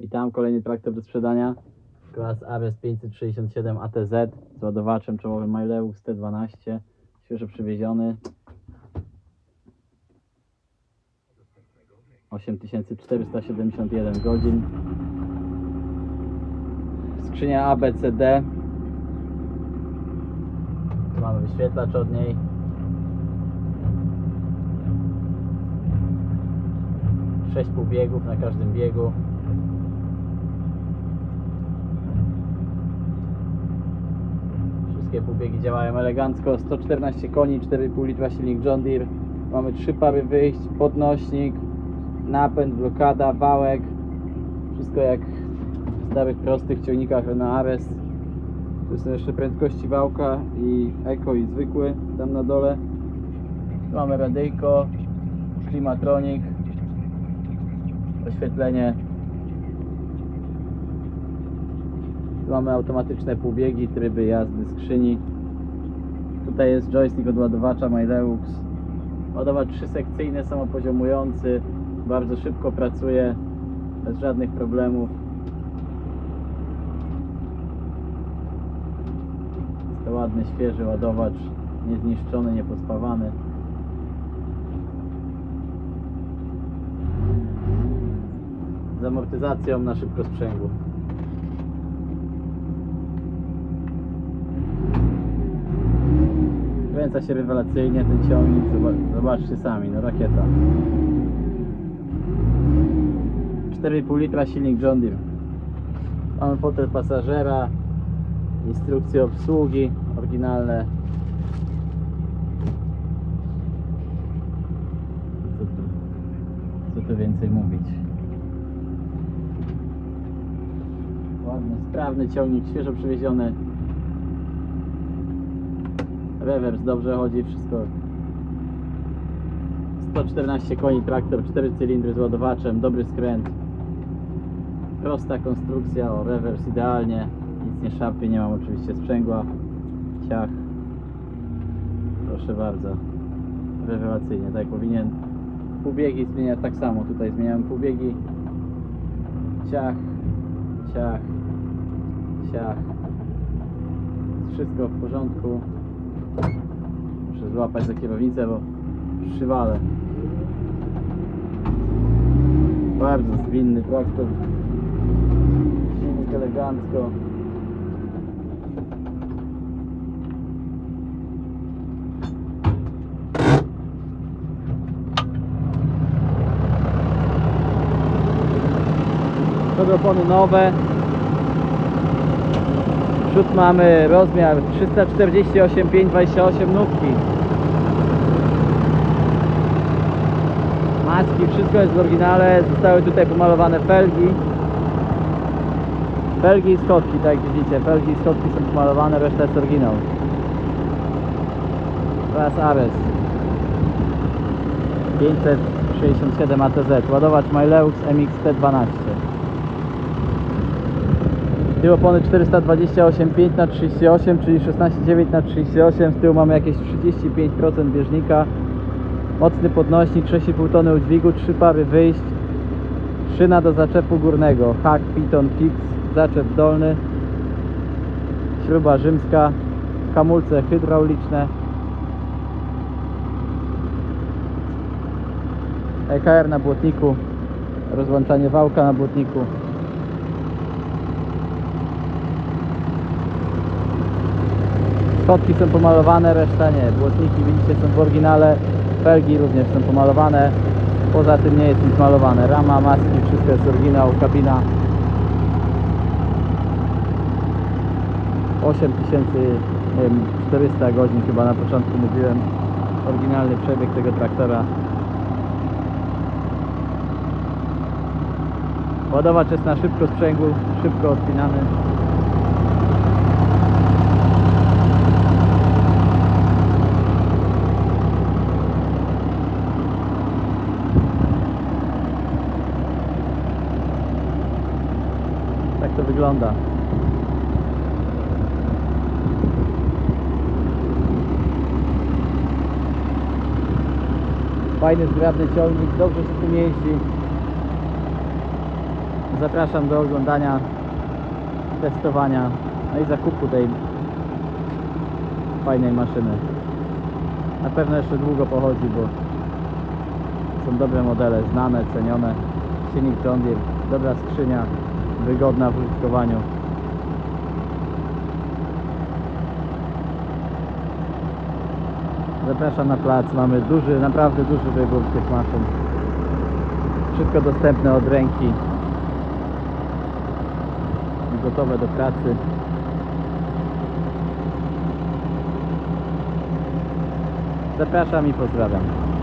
Witam, kolejny traktor do sprzedania. Klas ARS 567 ATZ z ładowaczem czołowym Mileux T12. Świeżo przywieziony. 8471 godzin. Skrzynia ABCD. Tu mamy wyświetlacz od niej. Sześć półbiegów na każdym biegu. Wszystkie półbiegi działają elegancko. 114 koni, 4,5 litra silnik John Deere. Mamy trzy pary wyjść, podnośnik, napęd, blokada, wałek. Wszystko jak w starych, prostych ciągnikach na Ares. Tu są jeszcze prędkości wałka i eko i zwykły tam na dole. Tu mamy radyjko, klimatronik, oświetlenie. Tu mamy automatyczne półbiegi, tryby jazdy skrzyni. Tutaj jest joystick od ładowacza Mileux. Ładowacz trzysekcyjny, samopoziomujący, bardzo szybko pracuje, bez żadnych problemów. Jest to ładny, świeży ładowacz, niezniszczony, niepospawany. Z amortyzacją na szybko sprzęgło. Kręca się rewelacyjnie ten ciągnik, Zoba- zobaczcie sami, no rakieta. 4,5 litra silnik John Deere. Mamy fotel pasażera, instrukcje obsługi oryginalne. Co tu, co tu więcej mówić? Ładny, sprawny ciągnik, świeżo przywieziony. Rewers dobrze chodzi, wszystko. 114 koni traktor, 4 cylindry z ładowaczem, dobry skręt. Prosta konstrukcja, o rewers idealnie. Nic nie szarpie, nie mam oczywiście sprzęgła. Ciach. Proszę bardzo. Rewelacyjnie, tak powinien. Półbiegi zmienia tak samo. Tutaj zmieniałem półbiegi. Ciach, ciach, ciach. Wszystko w porządku. Muszę złapać za kierownicę, bo przywalę. Bardzo zwinny traktor. Silnik elegancko. Przodu nowe. Przód mamy rozmiar 348 528 nówki. Maski, wszystko jest w oryginale. Zostały tutaj pomalowane felgi. Felgi i schodki, tak jak widzicie. Felgi i schodki są pomalowane, reszta jest oryginał. Teraz Ares. 567 ATZ. Ładowacz Mileux MX-T12. Tył opony 428,5 na 38, czyli 16,9 na 38. Z tyłu mamy jakieś 35% bieżnika. Mocny podnośnik, 6,5 tony udźwigu, 3 pary wyjść. Szyna do zaczepu górnego. Hack Piton Fix, zaczep dolny. Śruba rzymska. Hamulce hydrauliczne. EKR na błotniku. Rozłączanie wałka na błotniku. Schodki są pomalowane, reszta nie. Błotniki widzicie są w oryginale. Felgi również są pomalowane. Poza tym nie jest nic malowane. Rama, maski, wszystko jest oryginał, kabina. 8400 godzin chyba na początku mówiłem. Oryginalny przebieg tego traktora. Ładowacz jest na szybko sprzęgu, szybko odpinany. To wygląda. Fajny, zgrabny ciągnik, dobrze się tu jeździ. Zapraszam do oglądania, testowania, no i zakupu tej fajnej maszyny. Na pewno jeszcze długo pochodzi, bo są dobre modele, znane, cenione. Silnik John dobra skrzynia, wygodna w użytkowaniu. Zapraszam na plac, mamy duży, naprawdę duży wybór tych maszyn. Wszystko dostępne od ręki. Gotowe do pracy. Zapraszam i pozdrawiam.